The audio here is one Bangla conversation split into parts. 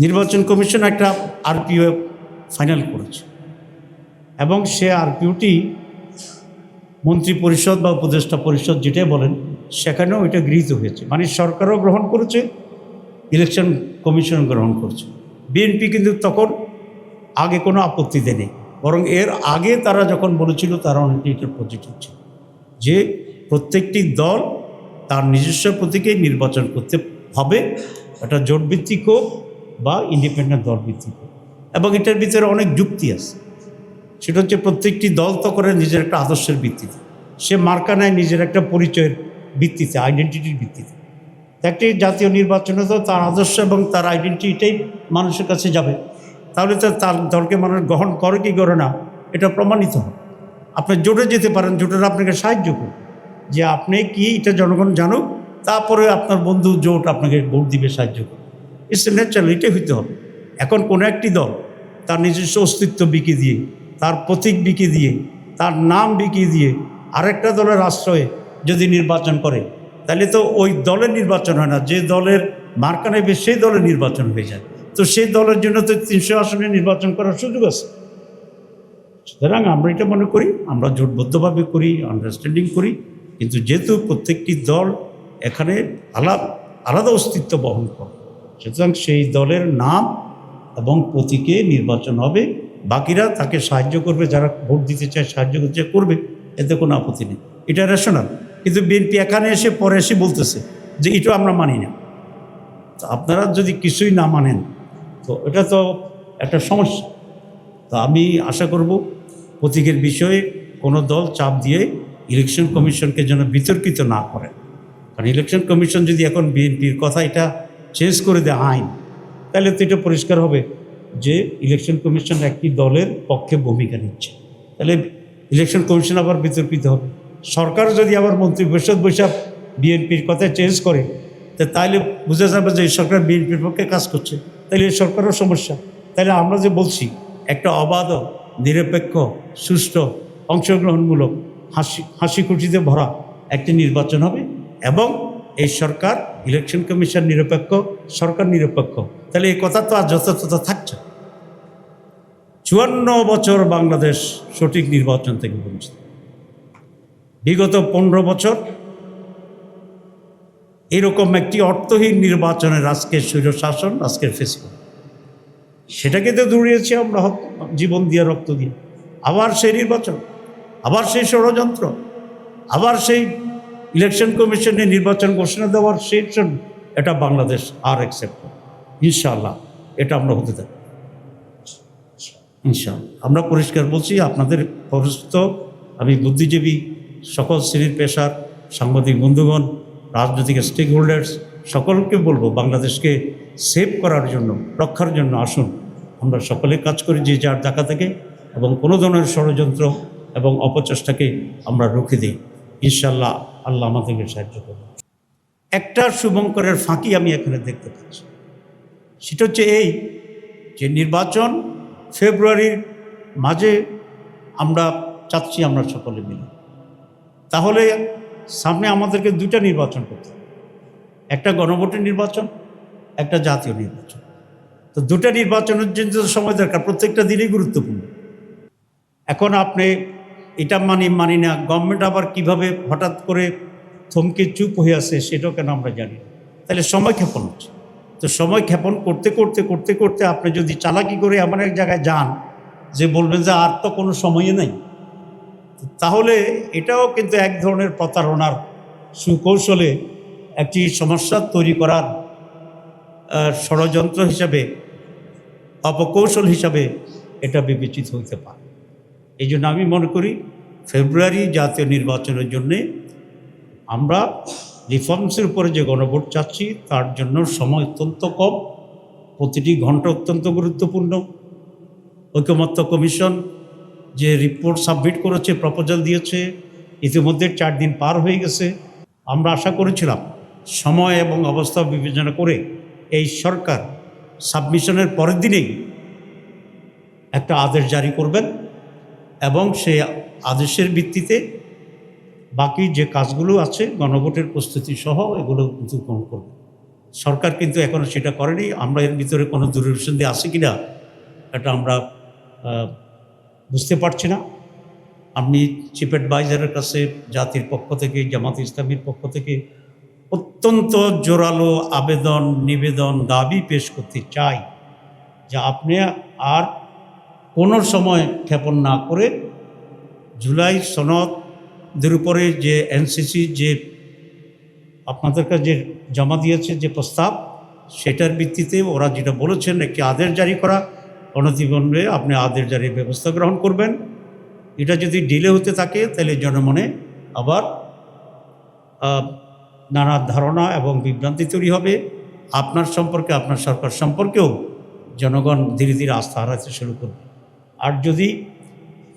নির্বাচন কমিশন একটা আরপিও ফাইনাল করেছে। এবং সে আরপিওটি মন্ত্রী পরিষদ বা উপদেষ্টা পরিষদ যেটাই বলেন, সেখানেও এটা গৃহীত হয়েছে। মানে সরকারও গ্রহণ করেছে, ইলেকশন কমিশন গ্রহণ করছে। বিএনপি কিন্তু তখন আগে কোনো আপত্তি দেয়নি। বরং এর আগে তারা যখন বলেছিল, তারা অনেকটা এটার পজিটিভ ছিল। যে প্রত্যেকটি দল তার নিজস্ব প্রতীকেই নির্বাচন করতে হবে। এটা জোটভিত্তিক হোক বা ইন্ডিপেন্ডেন্ট দল ভিত্তিক। হোক এবং এটার ভিতরে অনেক যুক্তি আছে। সেটা হচ্ছে প্রত্যেকটি দল তো করে নিজের একটা আদর্শের ভিত্তিতে। সে মার্কা নেয় নিজের একটা পরিচয়ের ভিত্তিতে আইডেন্টিটির ভিত্তিতে। একটি জাতীয় নির্বাচনে তো তার আদর্শ এবং তার আইডেন্টিটিটাই মানুষের কাছে যাবে। তাহলে তো তার দলকে মানুষ গ্রহণ করে কি করে না, এটা প্রমাণিত হবে। আপনি জোটে যেতে পারেন, জোটের আপনাকে সাহায্য করবে। যে আপনি কি এটা জনগণ জানুক, তারপরে আপনার বন্ধু জোট আপনাকে ভোট দিবে, সাহায্য করবে। ইটস ন্যাচারাল এটাই হইতে হবে। এখন কোনো একটি দল তার নিজস্ব অস্তিত্ব বিকি দিয়ে, তার প্রতীক বিকি দিয়ে, তার নাম বিকি দিয়ে আরেকটা দলের আশ্রয়ে যদি নির্বাচন করে, তাহলে তো ওই দলের নির্বাচন হয় না। যে দলের মার্কা নেবে, সেই দলের নির্বাচন হয়ে যায়। তো সেই দলের জন্য তো তিনশো আসনে নির্বাচন করার সুযোগ আছে। সুতরাং আমরা এটা মনে করি, আমরা জোটবদ্ধভাবে করি আন্ডারস্ট্যান্ডিং করি, কিন্তু যেহেতু প্রত্যেকটি দল এখানে আলাদা আলাদা অস্তিত্ব বহন করে। সুতরাং সেই দলের নাম এবং প্রতীকে নির্বাচন হবে। বাকিরা তাকে সাহায্য করবে, যারা ভোট দিতে চায় সাহায্য করতে করবে, এতে কোনো আপত্তি নেই। এটা রেশনাল কিন্তু বিএনপি এখানে এসে, পরে এসে বলতেছে যে এটা আমরা মানি না। তো আপনারা যদি কিছুই না মানেন, তো এটা তো একটা সমস্যা। তো আমি আশা করব প্রতীকের বিষয়ে কোনো দল চাপ দিয়ে ইলেকশন কমিশনকে যেন বিতর্কিত না করে। কারণ ইলেকশন কমিশন যদি এখন বিএনপির কথা, এটা চেঞ্জ করে দেয় আইন, তাহলে তো এটা পরিষ্কার হবে যে ইলেকশন কমিশন একটি দলের পক্ষে ভূমিকা নিচ্ছে। তাহলে ইলেকশন কমিশন আবার বিতর্কিত হবে। সরকার যদি আবার মন্ত্রী পরিষদ বৈশাখ বিএনপির কথা চেঞ্জ করে তাহলে বোঝা যাবে যে এই সরকার বিএনপির পক্ষে কাজ করছে। তাহলে এই সরকারও সমস্যা। তাহলে আমরা যে বলছি, একটা অবাধ, নিরপেক্ষ, সুষ্ঠু, অংশগ্রহণমূলক, হাসি হাসি খুশিতে ভরা একটি নির্বাচন হবে এবং এই সরকার ইলেকশন কমিশন নিরপেক্ষ, সরকার নিরপেক্ষ। তাহলে এই কথা তো আর যথাযথ থাকছে চুয়ান্ন বছর বাংলাদেশ সঠিক নির্বাচন থেকে বঞ্চিত। বিগত পনেরো বছর এরকম একটি অর্থহীন নির্বাচনের আজকের শাসন আজকের ফেসবুক। সেটাকে তো দৌড়িয়েছি আমরা জীবন দিয়ে, রক্ত দিয়ে। আবার সেই নির্বাচন, আবার সেই ষড়যন্ত্র, আবার সেই ইলেকশন কমিশনে নির্বাচন ঘোষণা দেওয়ার সেই জন্য এটা বাংলাদেশ আর অ্যাকসেপ্ট ইনশাআল্লাহ এটা আমরা হতে থাকি। ইনশাআল্লাহ। আমরা পরিষ্কার বলছি, আপনাদের পরিস্থিত আমি বুদ্ধিজীবী, সকল শ্রেণির পেশার সাংবাদিক, বন্ধুগণ, রাজনৈতিক স্টেক হোল্ডার্স সকলকে বলব, বাংলাদেশকে সেভ করার জন্য, রক্ষার জন্য আসুন। আমরা সকলে কাজ করি যে যার জায়গা থেকে এবং কোনো ধরনের ষড়যন্ত্র এবং অপচেষ্টাকে আমরা রুখে দিই। ইনশাল্লাহ আল্লাহ আমাদেরকে সাহায্য করবে একটা শুভঙ্করের ফাঁকি আমি এখানে দেখতে পাচ্ছি। সেটা হচ্ছে এই যে নির্বাচন ফেব্রুয়ারির মাঝে আমরা চাচ্ছি আমরা সকলে মিলে। তাহলে সামনে আমাদেরকে দুইটা নির্বাচন করতে হবে। একটা গণভোটের নির্বাচন, একটা জাতীয় নির্বাচন। তো দুটা নির্বাচনের জন্য সময় দরকার, প্রত্যেকটা দিনই গুরুত্বপূর্ণ। এখন আপনি এটা মানি মানি না। গভর্নমেন্ট আবার কীভাবে হঠাৎ করে থমকে চুপ হয়ে আছে সেটাও কেন আমরা জানি তাহলে সময় ক্ষেপণ হচ্ছে। তো সময় ক্ষেপণ করতে করতে করতে করতে আপনি যদি চালাকি করে এমন এক জায়গায় যান যে বলবেন যে আর তো কোনো সময়ই নেই, তাহলে এটাও কিন্তু এক ধরনের প্রতারণার সুকৌশলে একটি সমস্যা তৈরি করার ষড়যন্ত্র হিসাবে, অপকৌশল হিসাবে এটা বিবেচিত হইতে পারে। এই জন্য আমি মনে করি ফেব্রুয়ারি জাতীয় নির্বাচনের জন্যে আমরা রিফর্মসের উপরে যে গণভোট চাচ্ছি, তার জন্য সময় অত্যন্ত কম। প্রতিটি ঘণ্টা অত্যন্ত গুরুত্বপূর্ণ। ঐকমত্য কমিশন যে রিপোর্ট সাবমিট করেছে প্রপোজাল দিয়েছে, ইতিমধ্যে চার দিন পার হয়ে গেছে। আমরা আশা করেছিলাম সময় এবং অবস্থা বিবেচনা করে এই সরকার সাবমিশনের পরের দিনেই একটা আদেশ জারি করবেন। এবং সেই আদেশের ভিত্তিতে বাকি যে কাজগুলো আছে, গণভোটের প্রস্তুতি সহ এগুলো উদ্যোগন করবে। সরকার কিন্তু এখনও সেটা করেনি। আমরা এর ভিতরে কোনো দূরভিসন্ধি আছে কি না এটা আমরা বুঝতে পারছি না। আমি চিফ অ্যাডভাইজারের কাছে, জাতির পক্ষ থেকে, জামাত ইসলামীর পক্ষ থেকে অত্যন্ত জোরালো আবেদন, নিবেদন, দাবি পেশ করতে চাই যে আপনি আর কোনো সময় ক্ষেপণ না করে জুলাই সনদের উপরে যে এনসিসি যে আপনাদের কাছে যে জমা দিয়েছে যে প্রস্তাব, সেটার ভিত্তিতে ওরা যেটা বলেছেন, একটি আদেশ জারি করা। অনতিবন্ধে আপনি আদেশ জারির ব্যবস্থা গ্রহণ করবেন। এটা যদি ডিলে হতে থাকে, তাহলে জনমনে আবার নানা ধারণা এবং বিভ্রান্তি তৈরি হবে। আপনার সম্পর্কে, আপনার সরকার সম্পর্কেও জনগণ ধীরে ধীরে আস্থা হারাতে শুরু করবে। আর যদি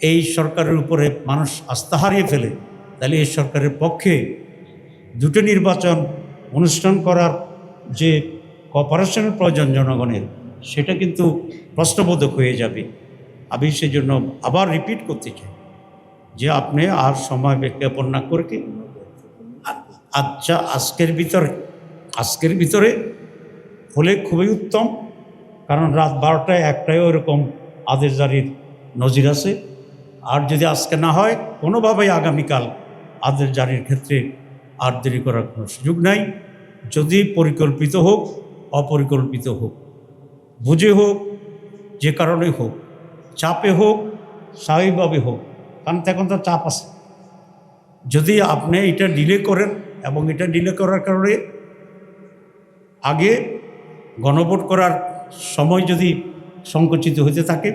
এই সরকারের উপরে মানুষ আস্থা হারিয়ে ফেলে, তাহলে এই সরকারের পক্ষে দুটো নির্বাচন অনুষ্ঠান করার যে কপারেশনের প্রয়োজন জনগণের, সেটা কিন্তু প্রশ্নবোধক হয়ে যাবে। আমি সেজন্য আবার রিপিট করতে চাই যে আপনি আর সময় বিজ্ঞাপন না করে আচ্ছা আজকের ভিতরে আজকের ভিতরে হলে খুবই উত্তম, কারণ রাত বারোটায় একটাই ওরকম আদেশ জারির নজির আছে। আর যদি আজকে না হয়, কোনোভাবেই আগামীকাল আদেশ জারির ক্ষেত্রে আর দেরি করার কোনো সুযোগ নাই। যদি পরিকল্পিত হোক, অপরিকল্পিত হোক, বুঝে হোক, যে কারণে হোক, চাপে হোক, স্বাভাবিকভাবে হোক, কারণ তো এখন তো চাপ আছে। যদি আপনি এটা ডিলে করেন এবং এটা ডিলে করার কারণে আগে গণভোট করার সময় যদি সংকুচিত হতে থাকে।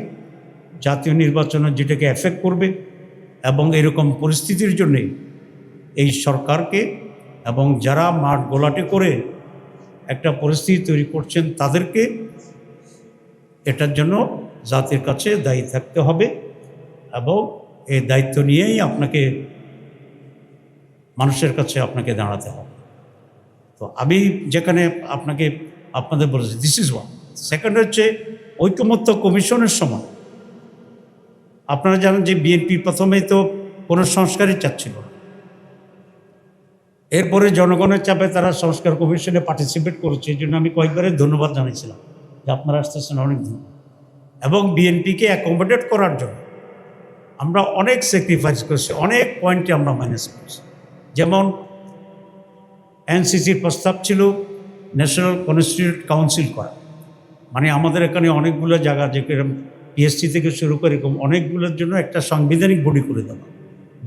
জাতীয় নির্বাচনে যেটাকে এফেক্ট করবে এবং এরকম পরিস্থিতির জন্যে এই সরকারকে এবং যারা মাঠ গোলাটে করে একটা পরিস্থিতি তৈরি করছেন তাদেরকে এটার জন্য জাতির কাছে দায়ী থাকতে হবে এবং এই দায়িত্ব নিয়েই আপনাকে মানুষের কাছে আপনাকে দাঁড়াতে হবে। তো আমি যেখানে আপনাকে আপনাদের বলেছি দিস ইজ ওয়ান সেকেন্ড হচ্ছে ঐকমত্য কমিশনের সময়। আপনারা জানেন যে বিএনপি প্রথমেই তো কোনো সংস্কারই চাচ্ছিল এরপরে জনগণের চাপে তারা সংস্কার কমিশনে পার্টিসিপেট করেছে, এই জন্য আমি কয়েকবারে ধন্যবাদ জানিয়েছিলাম যে আপনারা আসতেছেন, অনেক ধন্যবাদ। এবং বিএনপিকে অ্যাকোমোডেট করার জন্য আমরা অনেক স্যাক্রিফাইস করছি, অনেক পয়েন্টে আমরা মাইনাস করছি। যেমন এনসিসির প্রস্তাব ছিল ন্যাশনাল কনস্টিটিউট কাউন্সিল করা। মানে আমাদের এখানে অনেকগুলো জায়গা যে যেরকম পিএসসি থেকে শুরু করে এরকম অনেকগুলোর জন্য একটা সাংবিধানিক বডি করে দেওয়া।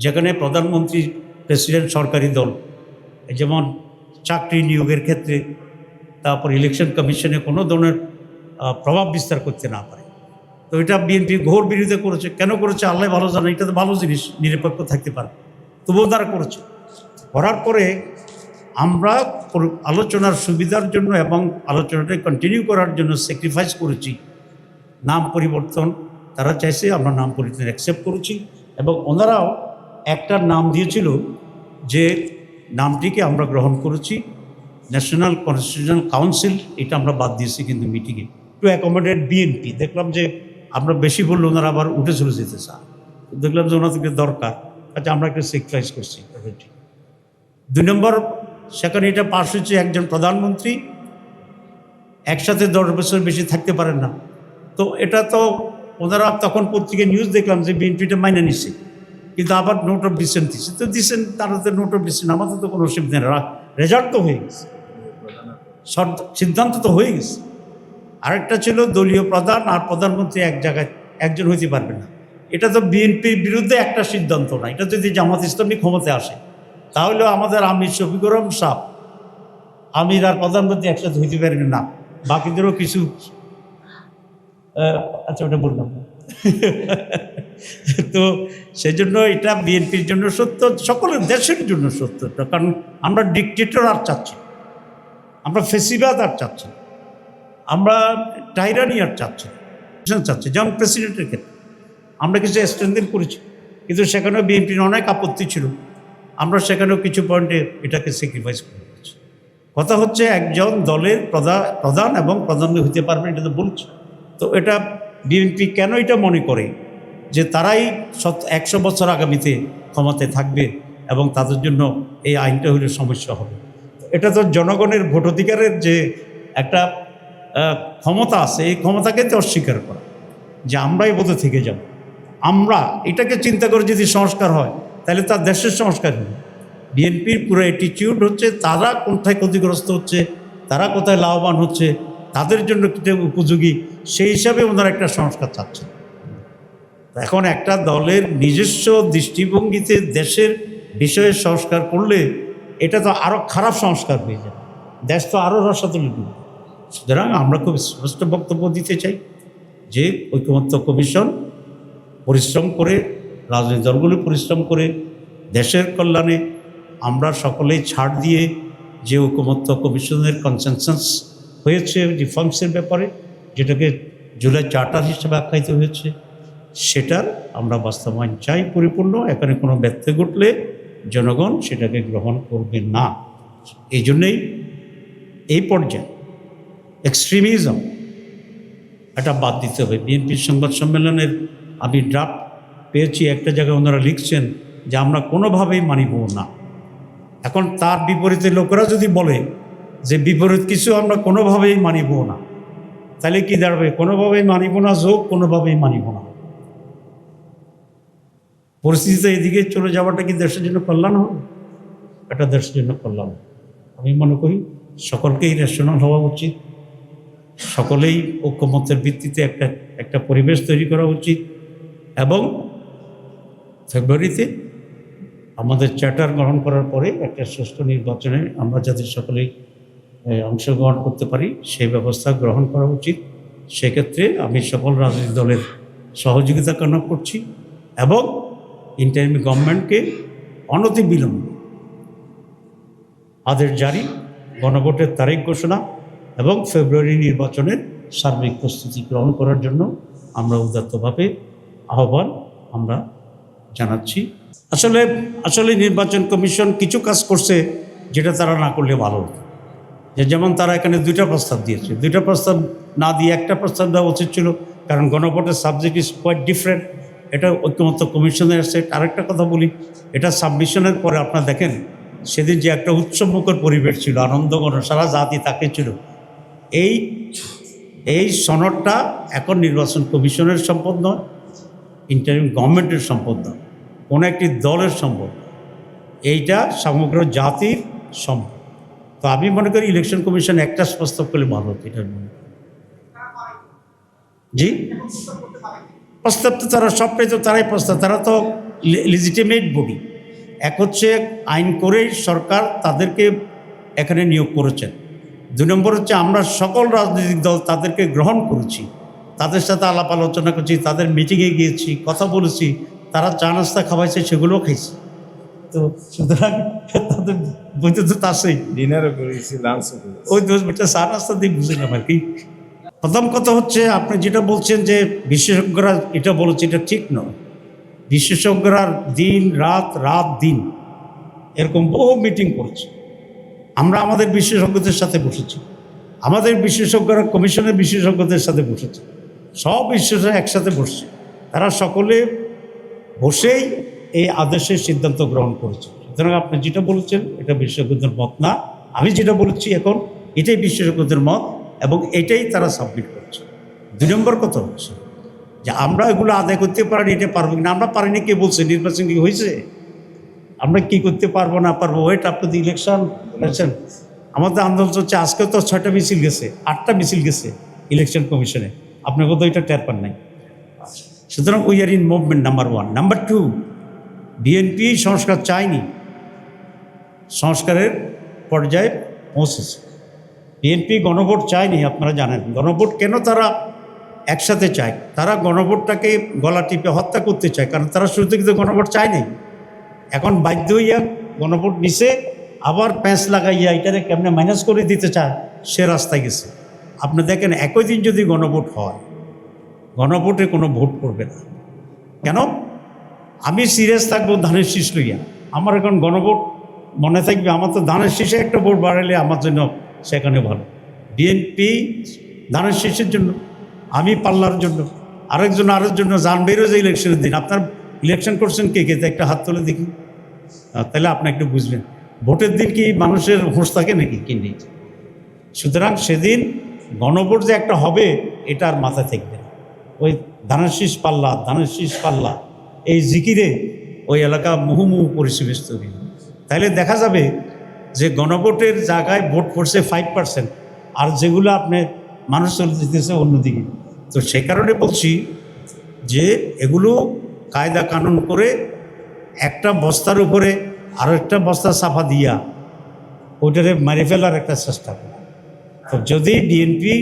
যেখানে প্রধানমন্ত্রী, প্রেসিডেন্ট, সরকারি দল যেমন চাকরি নিয়োগের ক্ষেত্রে, তারপর ইলেকশন কমিশনে কোনো ধরনের প্রভাব বিস্তার করতে না পারে। তো এটা বিএনপি ঘোর বিরোধিতা করেছে। কেন করেছে? আল্লাহ ভালো জানে, এটা তো ভালো জিনিস, নিরপেক্ষ থাকতে পারে। তবুও তারা করেছে। করার পরে আমরা আলোচনার সুবিধার জন্য এবং আলোচনাটা কন্টিনিউ করার জন্য স্যাক্রিফাইস করেছি। নাম পরিবর্তন, তারা চাইছে আমরা নাম পরিবর্তন অ্যাকসেপ্ট করেছি এবং ওনারাও একটা নাম দিয়েছিল যে নামটিকে আমরা গ্রহণ করেছি। ন্যাশনাল কনস্টিটিউশনাল কাউন্সিল এটা আমরা বাদ দিয়েছি কিন্তু মিটিংয়ে টু অ্যাকোমোডেট বিএনপি দেখলাম যে আমরা বেশি বললে ওনারা আবার উঠে চলে যেতে চান। দেখলাম যে ওনাদেরকে দরকার আচ্ছা আমরা একটু স্যাক্রিফাইস করছি। দুই নম্বর সেখানে এটা পাশ হচ্ছে একজন প্রধানমন্ত্রী। একসাথে দশ বছর বেশি থাকতে পারেন না। তো এটা তো ওনারা তখন পত্রিকায় নিউজ দেখলাম যে বিএনপিটা মাইনে নিচ্ছে। কিন্তু আবার নোট অফ ডিসেন্ট দিচ্ছে। তো দিচ্ছেন তারা তো নোট অফ ডিসেন্ট আমাদের তো কোনো অসুবিধা নেই। রেজাল্ট তো হয়ে গেছে। সিদ্ধান্ত তো হয়ে গেছে। আরেকটা ছিল দলীয় প্রধান আর প্রধানমন্ত্রী এক জায়গায় একজন হইতে পারবে না। এটা তো বিএনপির বিরুদ্ধে একটা সিদ্ধান্ত না। এটা যদি জামাত ইসলামী ক্ষমতায় আসে তাহলে আমাদের আমির শফিকুর রহমান সাহ আমির আর প্রধানমন্ত্রী একসাথে হইতে পারবে না, বাকিদেরও কিছু আচ্ছা ওটা বললাম। তো সেজন্য এটা বিএনপির জন্য সত্য, সকলের দেশের জন্য সত্য। কারণ আমরা ডিকটেটর আর চাচ্ছি আমরা ফেসিবাদ আর চাচ্ছি আমরা টাইরানি আর চাচ্ছি। চাচ্ছি, যেমন প্রেসিডেন্টের ক্ষেত্রে আমরা কিছু স্ট্রেন্থেন করেছি কিন্তু সেখানেও বিএনপির অনেক আপত্তি ছিল আমরা সেখানেও কিছু পয়েন্টে এটাকে স্যাক্রিফাইস করে দিয়েছি কথা হচ্ছে একজন দলের প্রধান প্রধান এবং প্রধান হতে পারবেন, এটা তো বলছি। তো এটা বিএনপি কেন এটা মনে করে যে তারাই সত একশো বছর আগামীতে ক্ষমতায় থাকবে এবং তাদের জন্য এই আইনটা হলে সমস্যা হবে। এটা তো জনগণের ভোটাধিকারের যে একটা ক্ষমতা আছে, এই ক্ষমতাকে তো অস্বীকার করা। যে আমরাই বোধ থেকে যাব। আমরা এটাকে চিন্তা করে যদি সংস্কার হয় তাহলে তার দেশের সংস্কার হবে। বিএনপির পুরো অ্যাটিটিউড হচ্ছে, তারা কোথায় ক্ষতিগ্রস্ত হচ্ছে, তারা কোথায় লাভবান হচ্ছে, তাদের জন্য কিটা উপযোগী, সেই হিসাবে ওনারা একটা সংস্কার চাচ্ছেন। এখন একটা দলের নিজস্ব দৃষ্টিভঙ্গিতে দেশের বিষয়ে সংস্কার করলে এটা তো আরও খারাপ সংস্কার হয়ে যাবে। দেশ তো আরও রসাতলে সুতরাং আমরা খুব স্পষ্ট বক্তব্য দিতে চাই যে ঐকমত্য কমিশন পরিশ্রম করে রাজনৈতিক দলগুলি পরিশ্রম করে দেশের কল্যাণে আমরা সকলেই ছাড় দিয়ে যে ঐকমত্য কমিশনের কনসেনসাস হয়েছে রিফর্মসের ব্যাপারে, যেটাকে জুলাই চার্টার হিসেবে আখ্যায়িত হয়েছে, সেটার আমরা বাস্তবায়ন চাই পরিপূর্ণ। এখানে কোনো ব্যত্যয় ঘটলে জনগণ সেটাকে গ্রহণ করবে না। এই জন্যেই এই পর্যায়ে এক্সট্রিমিজম এটা বাদ দিতে হবে। বিএনপির সংবাদ সম্মেলনের আমি ড্রাফট পেয়েছি একটা জায়গায় ওনারা লিখছেন যে আমরা কোনোভাবেই মানিব না। এখন তার বিপরীতে লোকেরা যদি বলে যে বিপরীত কিছু আমরা কোনোভাবেই মানিব না, তাহলে কি দাঁড়াবে? কোনোভাবেই মানিব না, যোগ কোনোভাবেই মানিব না। পরিস্থিতিতে এদিকে চলে যাওয়াটা কি দেশের জন্য কল্যাণ হবে? এটা দেশের জন্য কল্যাণ। আমি মনে করি সকলকেই রেশনাল হওয়া উচিত। সকলেই ঐক্যমতের ভিত্তিতে একটা একটা পরিবেশ তৈরি করা উচিত। এবং ফেব্রুয়ারিতে আমাদের চ্যাটার গ্রহণ করার পরে একটা সুষ্ঠু নির্বাচনে আমরা যাতে সকলেই অংশগ্রহণ করতে পারি, সেই ব্যবস্থা গ্রহণ করা উচিত। সেক্ষেত্রে আমি সকল রাজনৈতিক দলের সহযোগিতা কামনা করছি এবং ইন্টারিম গভর্নমেন্টকে অনতি বিলম্বে আদেশ জারি, গণভোটের তারিখ ঘোষণা এবং ফেব্রুয়ারি নির্বাচনের সার্বিক প্রস্তুতি গ্রহণ করার জন্য আমরা উদাত্তভাবে আহ্বান, আমরা জানাচ্ছি। আসলে আসলে নির্বাচন কমিশন কিছু কাজ করছে যেটা তারা না করলে ভালো হতো। যে যেমন তারা এখানে দুইটা প্রস্তাব দিয়েছে। দুইটা প্রস্তাব না দিয়ে একটা প্রস্তাব দেওয়া উচিত ছিল, কারণ গণভোটের সাবজেক্ট ইজ কোয়াইট ডিফারেন্ট এটা ঐক্যমত্য কমিশনে আসছে আরেকটা কথা বলি, এটা সাবমিশনের পরে আপনারা দেখেন, সেদিন যে একটা উৎসবমুখর পরিবেশ ছিল আনন্দগণ সারা জাতি তাকে ছিল। এই এই সনদটা এখন নির্বাচন কমিশনের সম্পদ নয় ইন্টারিম গভর্নমেন্টের সম্পদ নয় কোনো একটি দলের সম্পদ, এইটা সমগ্র জাতির সম্পদ। তো আমি মনে করি ইলেকশন কমিশন একটা প্রস্তাব করলে ভালো হতো এটার মনে জি? প্রস্তাব তো তারা সবটাই তো তারাই প্রস্তাব, তারা তো লিজিটিমেট বডি। এক হচ্ছে আইন করেই সরকার তাদেরকে এখানে নিয়োগ করেছেন। দুই নম্বর হচ্ছে আমরা সকল রাজনৈতিক দল তাদেরকে গ্রহণ করেছি। তাদের সাথে আলাপ আলোচনা করছি তাদের মিটিংয়ে গিয়েছি কথা বলেছি তারা চা নাস্তা খাওয়াইছে সেগুলোও খাইছি। তো সুতরাং তাদের বইতে তো তাসেই ডিনারও করেছি লাঞ্চও ওই দোষ বেটা চা নাস্তা দিয়ে বুঝলাম আর কি? প্রথম কথা হচ্ছে আপনি যেটা বলছেন যে বিশেষজ্ঞরা এটা বলেছে এটা ঠিক নয়। বিশেষজ্ঞরা দিন রাত রাত দিন এরকম বহু মিটিং করছে। আমরা আমাদের বিশেষজ্ঞদের সাথে বসেছি। আমাদের বিশেষজ্ঞরা কমিশনের বিশেষজ্ঞদের সাথে বসেছে। সব বিশেষজ্ঞ একসাথে বসছে। তারা সকলে বসেই এই আদেশের সিদ্ধান্ত গ্রহণ করেছে। সুতরাং আপনি যেটা বলেছেন, এটা বিশেষজ্ঞদের মত না। আমি যেটা বলেছি এখন, এটাই বিশেষজ্ঞদের মত এবং এটাই তারা সাবমিট করছে। দুই নম্বর কথা হচ্ছে যে আমরা এগুলো আদায় করতে পারিনি এটা পারব না আমরা পারিনি, কে বলছে? নির্বাচন কি হয়েছে? আমরা কি করতে পারব, না পারব? ওয়েট আপনি তো ইলেকশন আমাদের আন্দোলন চলছে, আজকে তো ছয়টা মিছিল গেছে, আটটা মিছিল গেছে ইলেকশন কমিশনে আপনার কোথাও এটা টের পান নাই। সুতরাং we are in movement number one number two BNP সংস্কার চায়নি। সংস্কারের পর্যায়ে পৌঁছেছে। বিএনপি গণভোট চায়নি, আপনারা জানেন। গণভোট কেন তারা একসাথে চায়? তারা গণভোটটাকে গলা টিপে হত্যা করতে চায়, কারণ তারা শুরুতে কিন্তু গণভোট চায়নি। এখন বাধ্য হইয়া গণভোট নিছে, আবার প্যাঁচ লাগাইয়া এটারে কেমনে মাইনাস করে দিতে চায়, সে রাস্তায় গেছে। আপনি দেখেন একই দিন যদি গণভোট হয় গণভোটে কোনো ভোট করবে না। কেন? আমি সিরিয়াস থাকব ধানের শীষ লইয়া। আমার এখন গণভোট মনে থাকবে আমার তো ধানের শীষে একটা ভোট বাড়াইলে আমার জন্য সেখানে ভালো। বিএনপি ধানের শীষের জন্য আমি পাল্লার জন্য আরেকজন আরেক জন্য যান যে ইলেকশনের দিন। আপনার ইলেকশন করছেন কে? কে? একটা হাত তুলে দেখি। তাহলে আপনি একটু বুঝবেন। ভোটের দিন কি মানুষের হুঁশ থাকে নাকি? কিনে সুতরাং সেদিন গণভোট যে একটা হবে, এটা আর মাথায় থাকবে ওই ধানের পাল্লা ধানের পাল্লা, এই জিকিরে ওই এলাকা মুহুমুহু পরিবেশ তৈরি। তাহলে দেখা যাবে যে গণভোটের জায়গায় ভোট পড়ছে ফাইভ পার্সেন্ট আর যেগুলো আপনি মানুষ চলে যেতেছে অন্যদিকে। তো সে কারণে বলছি যে এগুলো কায়দা কানুন করে একটা বস্তার উপরে আরও একটা বস্তা চাপা দিয়া, ওইটারে মারি ফেলার একটা চেষ্টা করে। তো যদি বিএনপি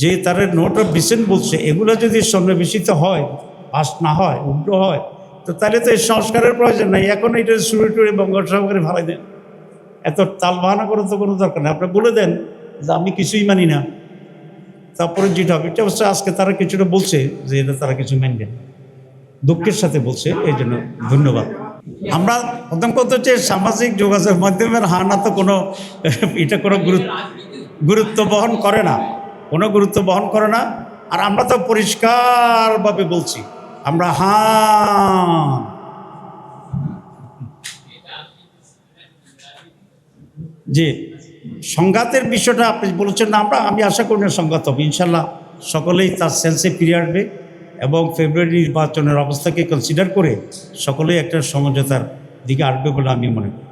যে তার নোট অফ ডিসেন্ট বলছে, এগুলো যদি সন্নিবেশিত হয় পাস না হয়, উগ্র হয়, তো তাহলে তো এই সংস্কারের প্রয়োজন নাই। এখন এটা শুরু টুড়ে বঙ্গোপসাগরে ভালাই দেন। এত তাল বাহানা করে তো কোনো দরকার নেই। আপনি বলে দেন যে আমি কিছুই মানি না। তারপরে যেটা হবে এটা অবশ্য আজকে তারা কিছুটা বলছে যে এটা তারা কিছু মানবে দুঃখের সাথে বলছে, এই জন্য ধন্যবাদ। আমরা প্রথম কথা হচ্ছে সামাজিক যোগাযোগ মাধ্যমের হানা তো কোনো, এটা কোনো গুরুত্ব গুরুত্ব বহন করে না। কোনো গুরুত্ব বহন করে না। আর আমরা তো পরিষ্কারভাবে বলছি, আমরা হ্যাঁ যে সংঘাতের বিষয়টা আপনি বলেছেন না, আমরা, আমি আশা করি না সংঘাত হবে, ইনশাল্লাহ সকলেই তার সেন্সে ফিরে আসবে এবং ফেব্রুয়ারি নির্বাচনের অবস্থাকে কনসিডার করে সকলেই একটা সমঝোতার দিকে আসবে বলে আমি মনে করি।